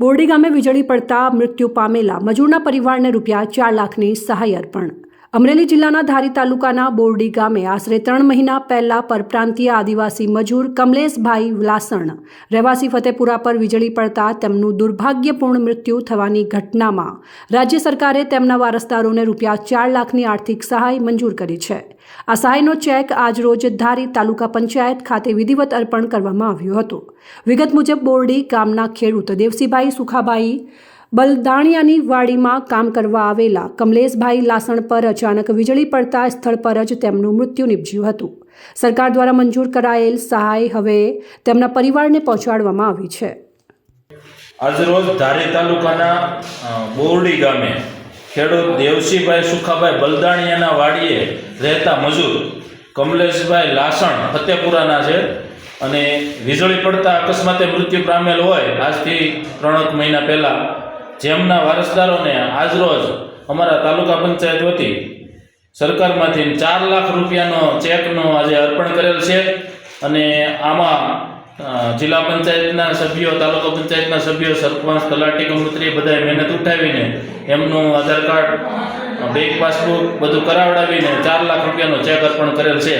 બોરડી ગામે વીજળી પડતા મૃત્યુ પામેલા મજૂરના પરિવારને રૂપિયા ચાર લાખની સહાય અર્પણ અમરેલી જિલ્લાના ધારી તાલુકાના બોરડી ગામે આશરે ત્રણ મહિના પહેલા પરપ્રાંતીય આદિવાસી મજૂર કમલેશભાઈ વ્લાસણ રહેવાસી ફતેપુરા પર વીજળી પડતા તેમનું દુર્ભાગ્યપૂર્ણ મૃત્યુ થવાની ઘટનામાં રાજ્ય સરકારે તેમના વારસદારોને રૂપિયા ચાર લાખની આર્થિક સહાય મંજૂર કરી છે. આ સહાયનો ચેક આજરોજ ધારી તાલુકા પંચાયત ખાતે વિધિવત અર્પણ કરવામાં આવ્યો હતો. વિગત મુજબ બોરડી ગામના ખેડૂત દેવસીભાઈ સુખાભાઈ બલદાણિયાની વાડીમાં કામ કરવા આવેલા કમલેશભાઈ લાસણ પર અચાનક વીજળી પડતા સ્થળ પર જ તેમનું મૃત્યુ નિપજ્યું હતું. સરકાર દ્વારા મંજૂર કરાયેલ સહાય હવે તેમના પરિવારને પહોંચાડવામાં આવી છે. આજરોજ ધારી તાલુકાના બોરડી ગામે ખેડૂત દેવસીભાઈ સુખાભાઈ બલદાણિયાના વાડીએ રહેતા મજૂર કમલેશભાઈ લાસણ ફતેપુરાના છે અને વીજળી પડતા અકસ્માતે મૃત્યુ પામેલ હોય આજથી ત્રણેક મહિના પહેલાં જેમના વારસદારોને આજરોજ અમારા તાલુકા પંચાયત વતી સરકારમાંથી ચાર લાખ રૂપિયાનો ચેકનો આજે અર્પણ કરેલ છે અને આમાં જિલ્લા પંચાયતના સભ્યો, તાલુકા પંચાયતના સભ્યો, સરપંચ, તલાટી કમંત્રી બધાએ મહેનત ઉઠાવીને એમનું આધાર કાર્ડ, બેંક પાસબુક બધું કરાવડાવીને ચાર લાખ રૂપિયાનો ચેક અર્પણ કરેલ છે.